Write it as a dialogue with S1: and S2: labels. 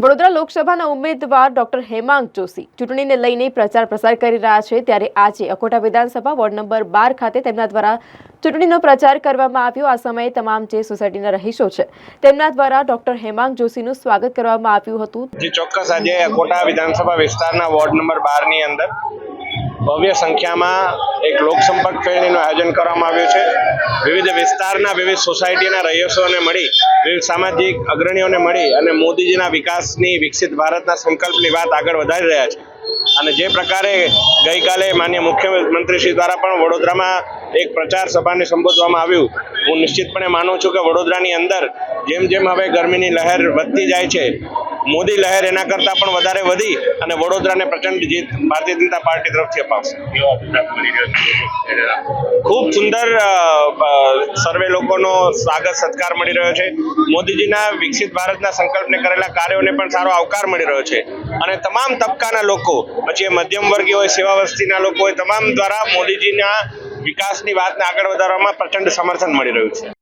S1: વડોદરા લોકસભાના ઉમેદવાર ડોક્ટર હેમાંગ જોશી ચૂંટણીને લઈને પ્રચાર પ્રસાર કરી રહ્યા છે. ત્યારે આજે અકોટા વિધાનસભા વોર્ડ નંબર બાર ખાતે તેમના દ્વારા ચૂંટણીનો પ્રચાર કરવામાં આવ્યો. આ સમયે તમામ જે સોસાયટીના રહીશો છે તેમના દ્વારા ડોક્ટર હેમાંગ જોશીનું સ્વાગત કરવામાં આવ્યું હતું.
S2: જે, ચોક્કસ. આજે અકોટા વિધાનસભા વિસ્તારના વોર્ડ નંબર બારની અંદર ભવ્ય સંખ્યામાં એક લોકસંપર્ક ફેરીનું આયોજન કરવામાં આવ્યું છે. વિવિધ વિસ્તારના વિવિધ સોસાયટીના રહીશોને મળી, વિવિધ સામાજિક અગ્રણીઓને મળી અને મોદીજીના વિકાસની વિકસિત ભારતના સંકલ્પની વાત આગળ વધારી રહ્યા છે. અને જે પ્રકારે ગઈકાલે માન્ય મુખ્યમંત્રીશ્રી દ્વારા પણ વડોદરામાં એક પ્રચાર સભાને સંબોધવામાં આવ્યું, હું નિશ્ચિતપણે માનું છું કે વડોદરાની અંદર જેમ જેમ હવે ગરમીની લહેર વધતી જાય છે મોદી લહેર એના કરતાં પણ વધારે વધી અને વડોદરાને પ્રચંડ જીત ભારતીય જનતા પાર્ટી તરફથી અપાવશે. ખૂબ સુંદર સર્વે લોકોનો સ્વાગત સત્કાર મળી રહ્યો છે. મોદીજીના વિકસિત ભારતના સંકલ્પને કરેલા કાર્યોને પણ સારો આવકાર મળી રહ્યો છે. અને તમામ તબક્કાના લોકો પછી એ મધ્યમ વર્ગીય હોય સેવા વસ્તીના લોકો હોય તમામ દ્વારા મોદીજીના વિકાસની વાતને આગળ વધારવામાં પ્રચંડ સમર્થન મળી રહ્યું છે.